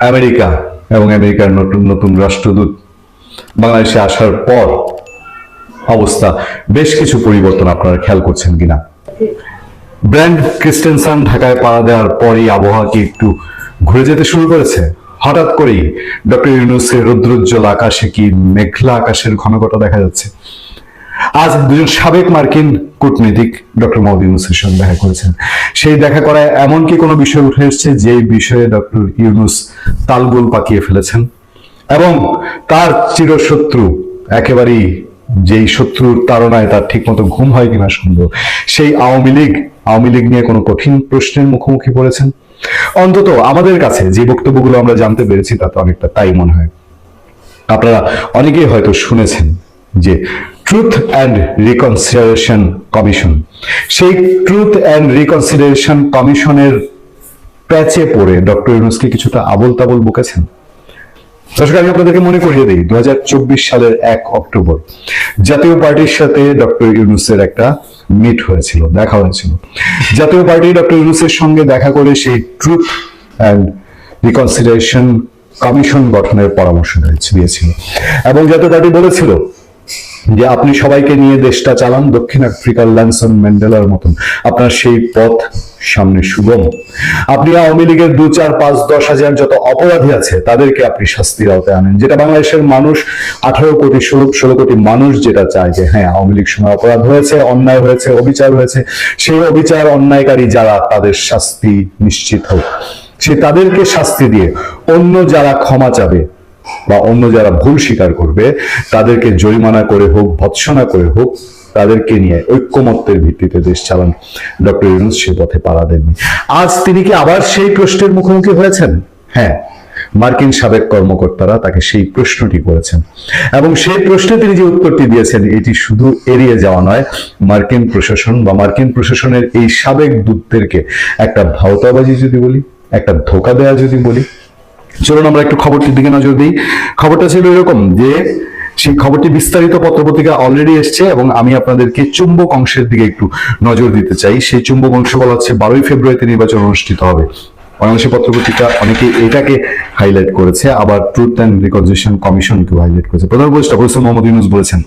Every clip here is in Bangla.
আমেরিকা এবং আমেরিকার নতুন নতুন রাষ্ট্রদূত বাংলাদেশে আসার পর অবস্থা, বেশ কিছু পরিবর্তন আপনারা খেয়াল করছেন কিনা? ব্র্যান্ড ক্রিস্টেনসান ঢাকায় পাড়া দেওয়ার পরই আবহাওয়া কি একটু ঘুরে যেতে শুরু করেছে। হঠাৎ করেই ডক্টর ইউনুসের রৌদ্রোজ্জ্বল আকাশে কি মেঘলা আকাশের ঘনঘটা দেখা যাচ্ছে? আজ দুজন সাবেক মার্কিন কূটনীতিক ডক্টর মোহাম্মদ ইউনুসের সঙ্গে দেখা করেছেন। সেই দেখা করায় এমন কি কোনো বিষয় উঠে এসেছে যে বিষয়ে ডক্টর ইউনুস তালগোল পাকিয়ে ফেলেছেন? এবং তার চিরশত্রু একেবারেই যেই শত্রুর তাড়নায় তার ঠিকমতো ঘুম হয় কিনা সন্দেহ, সেই আওয়ামী লীগ আওয়ামী লীগ নিয়ে কোনো কঠিন প্রশ্নের মুখোমুখি পড়েছেন? অন্তত আমাদের কাছে যে বক্তব্যগুলো আমরা জানতে পেরেছি তাতে অনেকটা তাই মনে হয়। আপনারা অনেকেই হয়তো শুনেছেন যে ট্রুথ অ্যান্ড রিকনসিডারেশন কমিশন সেই ট্রুথ অ্যান্ড রিকনসিডারেশন কমিশনের প্যাচে পড়ে ডক্টর ইউনুসকে কিছুটা আবল তাবল বকেছেন। দর্শক, আমি আপনাদেরকে মনে করিয়ে দিই, দুহাজার চব্বিশ সালের এক অক্টোবর জাতীয় পার্টির সাথে ডক্টর ইউনুসের একটা মিট হয়েছিল, দেখা হয়েছিল। জাতীয় পার্টি ডক্টর ইউনুসের সঙ্গে দেখা করে সেই ট্রুথ অ্যান্ড রিকনসিডারেশন কমিশন গঠনের পরামর্শ দিয়েছিল। এবং জাতীয় পার্টি বলেছিল যে আপনি সবাইকে নিয়ে দেশটা চালান, দক্ষিণ আফ্রিকার ল্যানসন ম্যান্ডেলার মতন। আপনার সেই পথ সামনে সুগম। আপনি আওয়ামী লীগের দু চার পাঁচ দশ হাজার যত অপরাধী আছে, তাদেরকে আপনি শাস্তির আওতায় আনেন। যেটা বাংলাদেশের মানুষ, আঠারো কোটি, ষোলো ষোলো কোটি মানুষ যেটা চায় যে হ্যাঁ আওয়ামী লীগ সময় অপরাধ হয়েছে, অন্যায় হয়েছে, অবিচার হয়েছে, সেই অবিচার, অন্যায়কারী যারা, তাদের শাস্তি নিশ্চিত হোক। সে তাদেরকে শাস্তি দিয়ে অন্য যারা ক্ষমা চাবে বা অন্য যারা ভুল স্বীকার করবে, তাদেরকে জরিমানা করে হোক, ভৎসনা করে হোক, তাদেরকে নিয়ে ঐক্যমত্যের ভিত্তিতে দেশ চালান ডক্টর ইউনুস সে পথে পাড়া দেননি। আজ তিনি কি আবার সেই প্রশ্নের মুখোমুখি হয়েছেন? হ্যাঁ মার্কিন সাবেক কর্মকর্তারা তাকে সেই প্রশ্নটি করেছেন। এবং সেই প্রশ্নে তিনি যে উত্তরটি দিয়েছেন, এটি শুধু এড়িয়ে যাওয়া নয়, মার্কিন প্রশাসন বা মার্কিন প্রশাসনের এই সাবেক দূতদেরকে একটা ভাওতাবাজি যদি বলি, একটা ধোকা দেওয়া যদি বলি চলুন আমরা একটু খবরটির দিকে নজর দিই। খবরটা ছিল এরকম যে, সেই খবরটি বিস্তারিত পত্রপত্রিকা অলরেডি এসছে এবং আমি আপনাদেরকে চুম্বক অংশের দিকে একটু নজর দিতে চাই। সেই চুম্বক অংশ বলা হচ্ছে বারোই ফেব্রুয়ারিতে নির্বাচন অনুষ্ঠিত হবে। বাংলাদেশের পত্রপত্রিকা অনেকে এটাকে হাইলাইট করেছে, আবার ট্রুথ অ্যান্ড রিকনজিশন কমিশনকেও হাইলাইট করেছে। প্রধান উপদেষ্টা প্রফেসর মোহাম্মদ ইউনুস বলেছেন,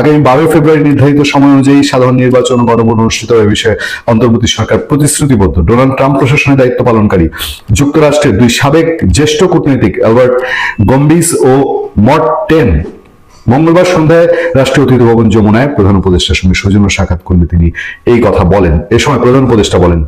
আগামী বারোই ফেব্রুয়ারি নির্ধারিত সময় অনুযায়ী সাধারণ নির্বাচন গণভোট অনুষ্ঠিত হবে বিষয়ে অন্তর্বর্তী সরকার প্রতিশ্রুতিবদ্ধ। ডোনাল্ড ট্রাম্প প্রশাসনের দায়িত্ব পালনকারী, যুক্তরাষ্ট্রের দুই সাবেক জ্যেষ্ঠ কূটনীতিক অ্যালবার্ট গম্বিস ও মট টেন। মঙ্গলবার সন্ধ্যায় রাষ্ট্রীয় অতিথি ভবন যমুনায় প্রধান উপদেষ্টার সঙ্গে সৌজন্য সাক্ষাৎ করলে তিনি এই কথা বলেন। এ সময় প্রধান উপদেষ্টা বলেন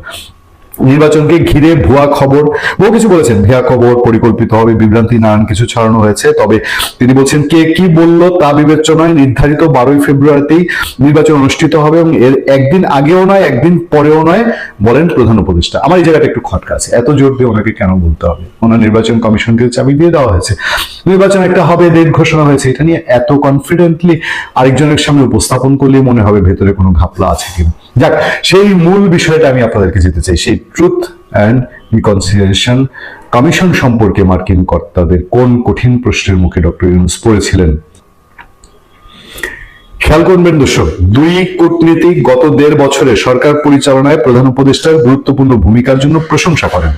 নির্বাচনকে ঘিরে ভুয়া খবর, বহু কিছু বলেছেন। ভুয়া খবর, পরিকল্পিত হবে, বিভ্রান্তি, নানান কিছু ছড়ানো হয়েছে। তবে তিনি বলছেন, কে কি বলল তা বিবেচনায় নির্ধারিত বারোই ফেব্রুয়ারিতেই নির্বাচন অনুষ্ঠিত হবে এবং এর একদিন আগেও নয়, একদিন পরেও নয়, বলেন প্রধান উপদেষ্টা। আমার এই জায়গাটা একটু খটকা আছে। এত জোর দিয়ে ওনাকে কেন বলতে হবে? ওনার নির্বাচন কমিশনকে চাবি দিয়ে দেওয়া হয়েছে। নির্বাচন একটা হবে ডেট ঘোষণা হয়েছে। এটা নিয়ে এত কনফিডেন্টলি আরেকজনের সামনে উপস্থাপন করলে মনে হবে ভেতরে কোনো ঘাপলা আছে কিনা। যাক, সেই মূল বিষয়টা আমি আপনাদেরকে যেতে চাই। সেই ট্রুথ অ্যান্ড রিকনসিলিয়েশন কমিশন সম্পর্কে মার্কিন কর্তাদের কোন কঠিন প্রশ্নের মুখে ডক্টর ইউনুস পড়েছিলেন? খেয়াল করবেন দর্শক, দুই কূটনীতিক গত দেড় বছরে সরকার পরিচালনায় প্রধান উপদেষ্টার গুরুত্বপূর্ণ ভূমিকার জন্য প্রশংসা করেন।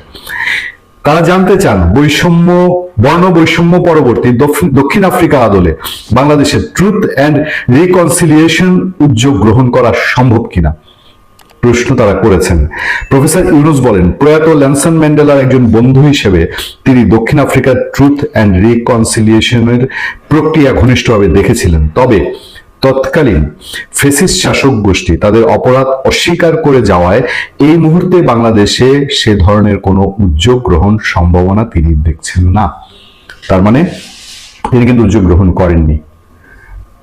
তারা জানতে চান, বৈষম্য, বর্ণ বৈষম্য পরবর্তী দক্ষিণ- আফ্রিকা আদলে বাংলাদেশের ট্রুথ অ্যান্ড রিকনসিলিয়েশন উদ্যোগ গ্রহণ করা সম্ভব কিনা? প্রশ্ন তারা করেছেন। প্রফেসর ইউনুস বলেন, প্রয়াত ল্যানসন ম্যান্ডেলার একজন বন্ধু হিসেবে তিনি দক্ষিণ আফ্রিকার ট্রুথ অ্যান্ড রিকনসিলিয়েশনের প্রক্রিয়া ঘনিষ্ঠভাবে দেখেছিলেন। তবে তৎকালীন ফেসিস শাসক গোষ্ঠী তাদের অপরাধ অস্বীকার করে যাওয়ায় এই মুহূর্তে বাংলাদেশে সে ধরনের কোনো উদ্যোগ গ্রহণ সম্ভাবনা তিনি দেখছেন না। তার মানে তিনি কিন্তু উদ্যোগ গ্রহণ করেননি।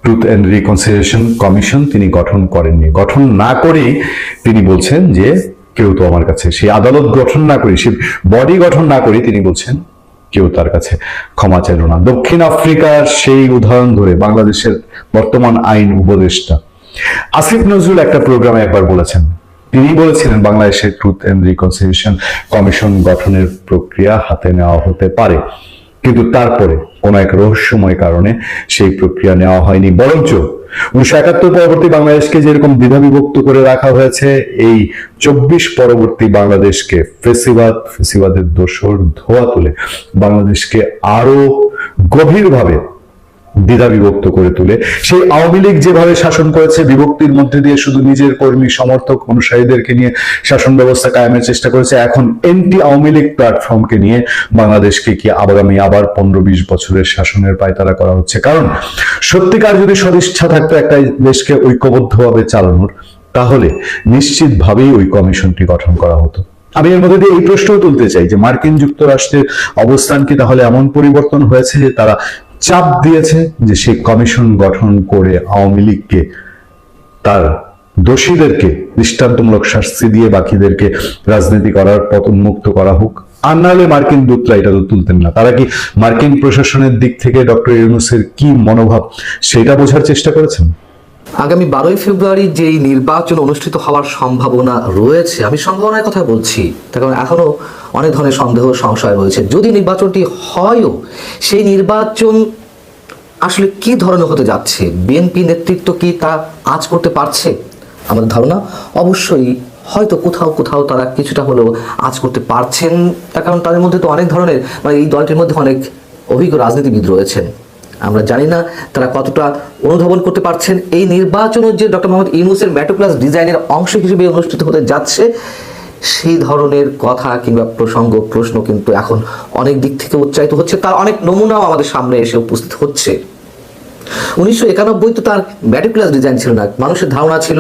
ট্রুথ অ্যান্ড রিকনসিলিয়েশন কমিশন তিনি গঠন করেননি। গঠন না করেই তিনি বলছেন যে কেউ তো আমার কাছে, সেই আদালত গঠন না করি, সে বডি গঠন না করি তিনি বলছেন কেউ তার কাছে ক্ষমা চাইল না। দক্ষিণ আফ্রিকার সেই উদাহরণ ধরে বাংলাদেশের বর্তমান আইন উপদেষ্টা আসিফ নজরুল একটা প্রোগ্রামে একবার বলেছেন। তিনি বলেছিলেন বাংলাদেশের ট্রুথ অ্যান্ড রিকনসিলিয়েশন কমিশন গঠনের প্রক্রিয়া হাতে নেওয়া হতে পারে। কিন্তু তারপরে কোনো এক রহস্যময় কারণে সেই প্রক্রিয়া নেওয়া হয়নি। বরঞ্চ উনিশশো একাত্তর পরবর্তী বাংলাদেশকে যেরকম বিভক্ত করে রাখা হয়েছে, এই চব্বিশ পরবর্তী বাংলাদেশকে ফেসিবাদ, ফেসিবাদের দোষর ধোয়া তুলে বাংলাদেশকে আরও গভীরভাবে দ্বিধা বিভক্ত করে তুলে। সেই আওয়ামী লীগ যেভাবে শাসন করেছে, বিভক্তির মধ্যে দিয়ে শুধু নিজের কর্মী সমর্থক অনুসারীদেরকে নিয়ে শাসন ব্যবস্থা কায়েমের চেষ্টা করেছে, এখন এন্টি আওয়ামী লীগ প্ল্যাটফর্মকে নিয়ে বাংলাদেশকে কি আগামী আবার পনেরো বিশ বছরের শাসনের পায়তারা করা হচ্ছে? কারণ সত্যিকার যদি সদিচ্ছা থাকতো একটা দেশকে ঐক্যবদ্ধভাবে চালানোর, তাহলে নিশ্চিতভাবেই ওই কমিশনটি গঠন করা হতো। আমি এর মধ্যে দিয়ে এই প্রশ্নও তুলতে চাই যে মার্কিন যুক্তরাষ্ট্রের অবস্থান কি তাহলে এমন পরিবর্তন হয়েছে যে তারা চাপ দিয়েছে যে সে কমিশন গঠন করে আওয়ামী লীগকে, তার দোষীদেরকে, দৃষ্টান্তমূলক শাস্তি দিয়ে বাকিদেরকে রাজনীতি করার পথ উন্মুক্ত করা হোক। আর নাহলে মার্কিন দূতরা এটা তো তুলতেন না। তারা কি মার্কিন প্রশাসনের দিক থেকে ডক্টর ইউনুসের কি মনোভাব, সেটা বোঝার চেষ্টা করেছেন? আগামী বারোই ফেব্রুয়ারি যেই নির্বাচন অনুষ্ঠিত হওয়ার সম্ভাবনা রয়েছে, আমি সম্ভাবনার কথা বলছি। তার কারণ এখনও অনেক ধরনের সন্দেহ, সংশয় রয়েছে। যদি নির্বাচনটি হয়ও, সেই নির্বাচন আসলে কি ধরনের হতে যাচ্ছে? বিএনপি নেতৃত্ব কি তা আজ করতে পারছে? আমাদের ধারণা, অবশ্যই হয়তো কোথাও কোথাও তারা কিছুটা হলেও আজ করতে পারছেন। তার কারণ তাদের মধ্যে তো অনেক ধরনের মানে এই দলটির মধ্যে অনেক অভিজ্ঞ রাজনীতিবিদ রয়েছেন। আমরা জানি না তারা কতটা অনুধাবন করতে পারছেন। এই নির্বাচনের যে ডক্টর মোহাম্মদ ইউনুসের ম্যাটোক্লাস ডিজাইনের অংশ হিসেবে অনুষ্ঠিত হতে যাচ্ছে, সেই ধরনের কথা কিংবা প্রসঙ্গ, প্রশ্ন কিন্তু এখন অনেক দিক থেকে উচ্চারিত হচ্ছে। তার অনেক নমুনাও আমাদের সামনে এসে উপস্থিত হচ্ছে। উনিশশো একানব্বই তো তার ম্যাটিকুলাস ডিজাইন ছিল না, মানুষের ধারণা ছিল,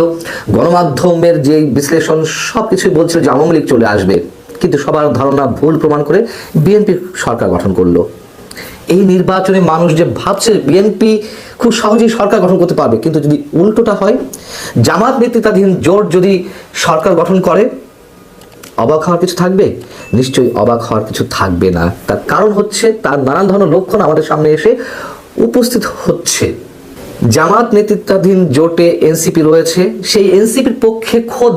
গণমাধ্যমের যে বিশ্লেষণ সব কিছুই বলছিল যে আওয়ামী লীগ চলে আসবে। কিন্তু সবার ধারণা ভুল প্রমাণ করে বিএনপি সরকার গঠন করল। এই নির্বাচনে মানুষ যে ভাবছে বিএনপি খুব সহজেই সরকার গঠন করতে পারবে। কিন্তু যদি উল্টোটা হয়, জামাত নেতৃত্বাধীন জোট যদি সরকার গঠন করে, অবাক হওয়ার কিছু থাকবে? নিশ্চয়ই অবাক হওয়ার কিছু থাকবে না। তার কারণ হচ্ছে, তার নানান ধরনের লক্ষণ আমাদের সামনে এসে উপস্থিত হচ্ছে। জামাত নেতৃত্বাধীন জোটে এনসিপি রয়েছে। সেই এনসিপির পক্ষে খোদ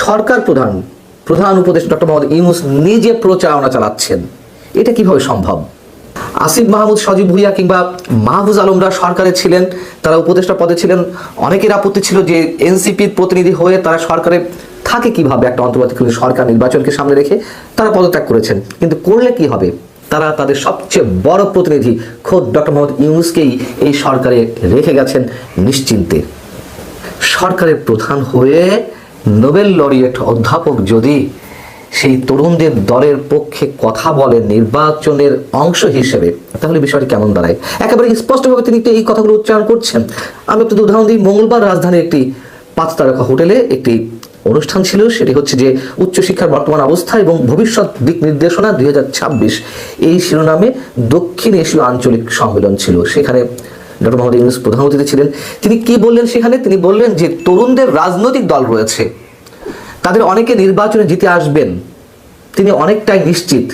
সরকার প্রধান প্রধান উপদেষ্টা ডক্টর মোহাম্মদ ইউনুস নিজে প্রচারণা চালাচ্ছেন। এটা কীভাবে সম্ভব? আসিফ মাহমুদ, সজীব ভুইয়া কিংবা মাহফুজ আলমরা সরকারে ছিলেন, তারা উপদেষ্টা পদে ছিলেন। অনেকের আপত্তি ছিল যে এনসিপির প্রতিনিধি হয়ে তারা সরকারে থাকে কীভাবে একটা অন্তর্বর্তীকালীন সরকার নির্বাচনকে সামনে রেখে তারা পদত্যাগ করেছেন। কিন্তু করলে কি হবে? তারা তাদের সবচেয়ে বড় প্রতিনিধি খোদ ডক্টর মোহাম্মদ ইউনুসকেই এই সরকারে রেখে গেছেন নিশ্চিন্তে। সরকারের প্রধান হয়ে নোবেল লরিয়েট অধ্যাপক যদি সেই তরুণদের দলের পক্ষে কথা বলেন নির্বাচনের অংশ হিসেবে, তাহলে বিষয়টি কেমন দাঁড়ায়? একেবারে স্পষ্টভাবে তিনি এই কথাগুলো উচ্চারণ করছেন? আমি একটু উদাহরণ দিই, মঙ্গলবার রাজধানীর একটি পাঁচ তারকা হোটেলে একটি অনুষ্ঠান ছিল, সেটি হচ্ছে যে উচ্চশিক্ষার বর্তমান অবস্থা এবং ভবিষ্যৎ দিক নির্দেশনা দুই হাজার ছাব্বিশ। এই শিরোনামে দক্ষিণ এশীয় আঞ্চলিক সম্মেলন ছিল। সেখানে ডক্টর মোহাম্মদ ইউনুস প্রধান অতিথি ছিলেন। তিনি কি বললেন সেখানে? তিনি বললেন যে তরুণদের রাজনৈতিক দল রয়েছে। তাদের অনেকে নির্বাচনে জিতে আসবেন। তিনি অনেকটাই নিশ্চিত।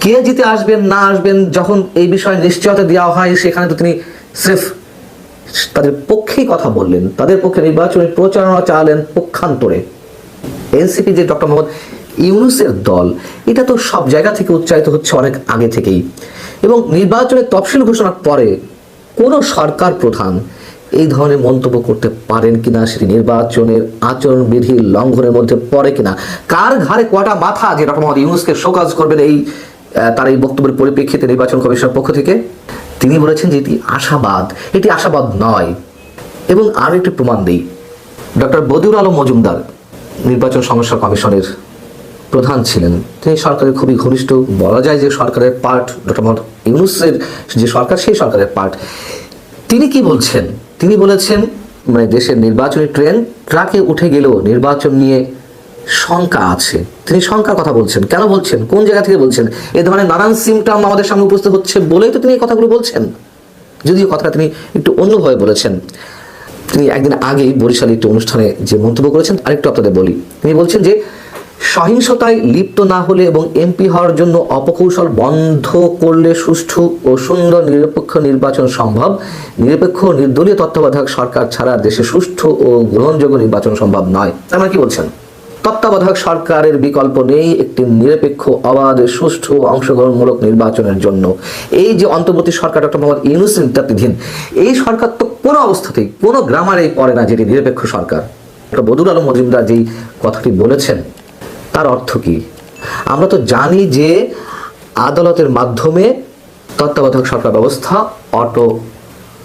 কে জিতে আসবেন, না আসবেন, যখন এই বিষয়ে নিশ্চয়তা দেওয়া হয়, সেখানে তো তিনি স্রেফ তাদের পক্ষেই কথা বললেন। তাদের পক্ষে নির্বাচনের প্রচারণা চালালেন পক্ষান্তরে। এনসিপি যে ডক্টর মোহাম্মদ ইউনুসের দল, এটা তো সব জায়গা থেকে উচ্চারিত হচ্ছে অনেক আগে থেকেই। এবং নির্বাচনের তফসিল ঘোষণার পরে কোনো সরকার প্রধান এই ধরনের মন্তব্য করতে পারেন কিনা সেটি নির্বাচনের আচরণবিধি লঙ্ঘনের মধ্যে পড়ে কিনা? কার ঘাড়ে কটা মাথা? যে ডক্টর মোহাম্মদ ইউনুসকে শোকাজ করবেন এই তার এই বক্তব্যের পরিপ্রেক্ষিতে নির্বাচন কমিশনের পক্ষ থেকে। তিনি বলেছেন যে এটি আশাবাদ। এটি আশাবাদ নয়। এবং আরও একটি প্রমাণ দিই। ডক্টর বদিউর আলম মজুমদার নির্বাচন সমস্যা কমিশনের প্রধান ছিলেন। তিনি সরকারের খুবই ঘনিষ্ঠ। বলা যায় যে সরকারের পার্ট, ডক্টর মোহাম্মদ ইউনুসের যে সরকার, সেই সরকারের পার্ট। তিনি কি বলছেন? তিনি বলেছেন মানে দেশের নির্বাচনী ট্রেন ট্রাকে উঠে গেলেও নির্বাচন নিয়ে শঙ্কা আছে। তিনি শঙ্কার কথা বলছেন। কেন বলছেন? কোন জায়গা থেকে বলছেন? এ ধরনের নানান সিমটাম আমাদের সামনে উপস্থিত হচ্ছে বলেই তো তিনি এই কথাগুলো বলছেন। যদিও কথাটা তিনি একটু অন্যভাবে বলেছেন। তিনি একদিন আগেই বরিশালে একটি অনুষ্ঠানে যে মন্তব্য করেছেন, আরেকটু আপনাদের বলি। তিনি বলছেন যে সহিংসতায় লিপ্ত না হলে এবং এমপি হওয়ার জন্য অপকৌশল বন্ধ করলে সুষ্ঠু ও সুন্দর নিরপেক্ষ নির্বাচন সম্ভব। নিরপেক্ষ নির্দলীয় তত্ত্বাবধায়ক সরকার ছাড়া দেশে সুষ্ঠু ও গ্রহণযোগ্য নির্বাচন সম্ভব নয়। মানে কি বলছেন? তত্ত্বাবধায়ক সরকারের বিকল্প নেই একটি নিরপেক্ষ, অবাধ, সুষ্ঠু অংশগ্রহণমূলক নির্বাচনের জন্য। এই যে অন্তর্বর্তী সরকার ডক্টর মোহাম্মদ ইউনুস নেতৃত্বাধীন, এই সরকার তো কোনো অবস্থাতেই, কোনো গ্রামারেই পড়ে না যেটি নিরপেক্ষ সরকার। ডক্টর বদুল আলম মজুমদার যেই কথাটি বলেছেন তার অর্থ কি? আমরা তো জানি যে আদালতের মাধ্যমে তত্ত্বাবধায়ক সরকার ব্যবস্থা অটো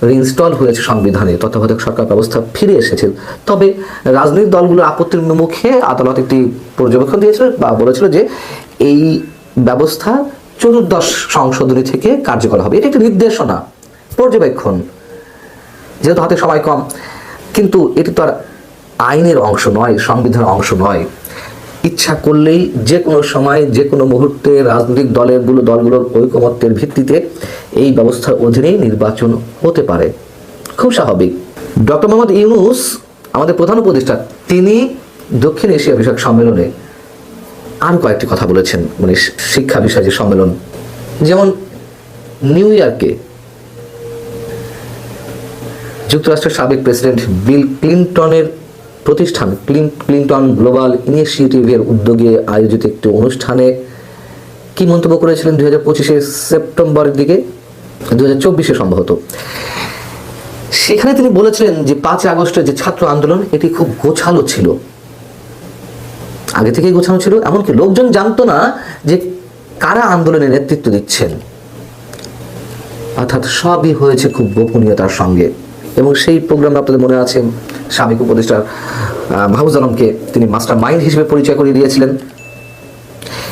রিইনস্টল হয়েছে সংবিধানে। তত্ত্বাবধায়ক সরকার ব্যবস্থা ফিরে এসেছে। তবে রাজনৈতিক দলগুলোর আপত্তির মুখে আদালত একটি পর্যবেক্ষণ দিয়েছিল বা বলেছিল যে এই ব্যবস্থা চতুর্দশ সংশোধনী থেকে কার্যকর হবে। এটা একটি নির্দেশনা, পর্যবেক্ষণ, যেহেতু হাতে সময় কম। কিন্তু এটি তো আর আইনের অংশ নয়, সংবিধানের অংশ নয়। ইচ্ছা করলেই যে কোনো সময় যে কোনো মুহূর্তে রাজনৈতিক দলেরগুলো দলগুলোর ঐকমত্যের ভিত্তিতে এই ব্যবস্থার অধীনেই নির্বাচন হতে পারে। খুব স্বাভাবিক। ডক্টর মোহাম্মদ ইউনুস, আমাদের প্রধান উপদেষ্টা, তিনি দক্ষিণ এশিয়া বিষয়ক সম্মেলনে আরও কয়েকটি কথা বলেছেন মানে শিক্ষা বিষয় যে সম্মেলন। যেমন নিউ ইয়র্কে যুক্তরাষ্ট্রের সাবেক প্রেসিডেন্ট বিল ক্লিনটনের প্রতিষ্ঠান ক্লিন- ক্লিনটন গ্লোবাল ইনিশিয়েটিভের উদ্যোগে আয়োজিত একটি অনুষ্ঠানে কি মন্তব্য করেছিলেন দুই হাজার পঁচিশে সেপ্টেম্বরের দিকে? দু হাজার চব্বিশে সম্ভবত। সেখানে তিনি বলেছিলেন যে পাঁচ আগস্টের যে ছাত্র আন্দোলন, এটি খুব গোছালো ছিল। আগে থেকেই গোছানো ছিল, এমনকি লোকজন জানতো না যে কারা আন্দোলনে নেতৃত্ব দিচ্ছেন। অর্থাৎ সবই হয়েছে খুব গোপনীয়তার সঙ্গে। এবং সেই প্রোগ্রাম আপনাদের মনে আছে? সাবেক উপদেষ্টা আহ, মাহফুজ আলমকে তিনি মাস্টার মাইন্ড হিসেবে পরিচয় করিয়ে দিয়েছিলেন।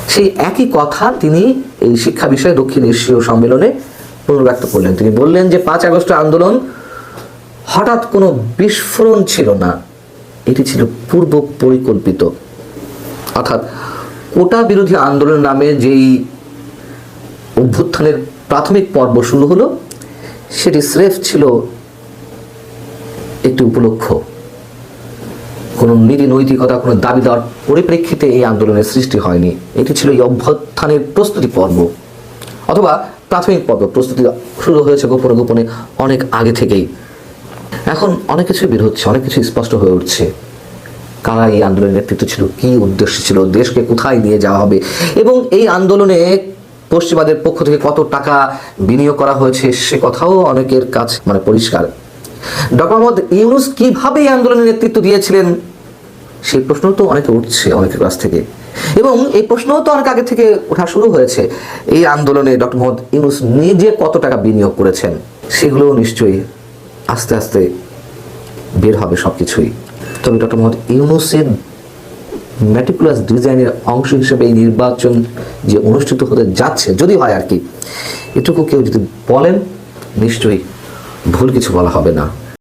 সেই একই কথা তিনি এই শিক্ষা বিষয়ে দক্ষিণ এশীয় সম্মেলনে পুনর্ব্যক্ত করলেন। তিনি বললেন যে পাঁচ আগস্ট আন্দোলন হঠাৎ কোনো বিস্ফোরণ ছিল না এটি ছিল পূর্ব পরিকল্পিত। অর্থাৎ কোটা বিরোধী আন্দোলন নামে যেই অভ্যুত্থানের প্রাথমিক পর্ব শুরু হলো সেটি স্রেফ ছিল একটি উপলক্ষ। কোনো নীতি নৈতিকতা, কোনো দাবি দেওয়ার পরিপ্রেক্ষিতে এই আন্দোলনের সৃষ্টি হয়নি। এটি ছিল এই অভ্যুত্থানের প্রস্তুতি পর্ব। অথবা প্রাথমিক পর্ব। প্রস্তুতি শুরু হয়েছে গোপনে গোপনে অনেক আগে থেকেই। এখন অনেক কিছু বের হচ্ছে, অনেক কিছু স্পষ্ট হয়ে উঠছে। কারা এই আন্দোলনের নেতৃত্ব ছিল? কি উদ্দেশ্য ছিল? দেশকে কোথায় নিয়ে যাওয়া হবে? এবং এই আন্দোলনে পশ্চিমাদের পক্ষ থেকে কত টাকা বিনিয়োগ করা হয়েছে, সে কথাও অনেকের কাছে মানে পরিষ্কার। ডক্টর মোহাম্মদ ইউনুস কীভাবে এই আন্দোলনের নেতৃত্ব দিয়েছিলেন? সেই প্রশ্ন তো অনেকে উঠছে অনেকের কাছ থেকে। এবং এই প্রশ্নও তো অনেক আগে থেকে ওঠা শুরু হয়েছে। এই আন্দোলনে ডক্টর মোহাম্মদ ইউনুস নিজে কত টাকা বিনিয়োগ করেছেন সেগুলোও নিশ্চয়ই আস্তে আস্তে বের হবে সব কিছুই তবে ডক্টর মোহাম্মদ ইউনুসের ম্যাটিকুলাস ডিজাইনের অংশ হিসেবে এই নির্বাচন যে অনুষ্ঠিত হতে যাচ্ছে, যদি হয় আর কি, এটুকু কেউ যদি বলেন, নিশ্চয়ই ভুল কিছু বলা হবে না।